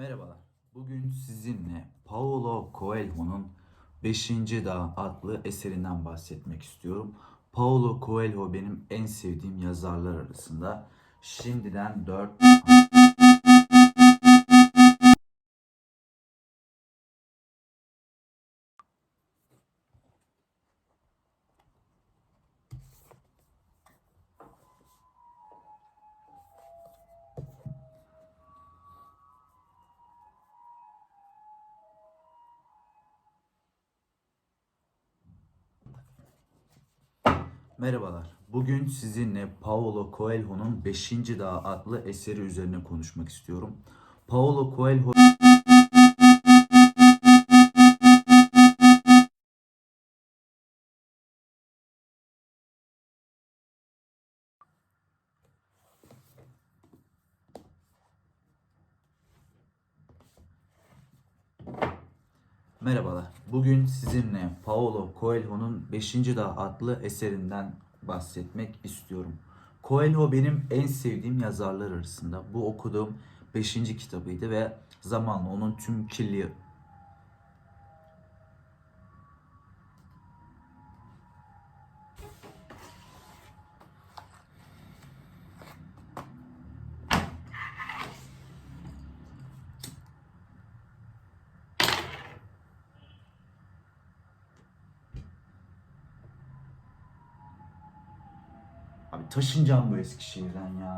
Merhabalar. Bugün sizinle Paulo Coelho'nun 5. Dağ adlı eserinden bahsetmek istiyorum. Paulo Coelho benim en sevdiğim yazarlar arasında. Şimdiden 4 Merhabalar. Bugün sizinle Paulo Coelho'nun 5. Dağ adlı eseri üzerine konuşmak istiyorum. Paulo Coelho Merhabalar. Bugün sizinle Paulo Coelho'nun 5. Dağ adlı eserinden bahsetmek istiyorum. Coelho benim en sevdiğim yazarlar arasında. Bu okuduğum 5. kitabıydı ve zamanla onun tüm kirli Abi taşınacağım bu Eskişehir'den ya.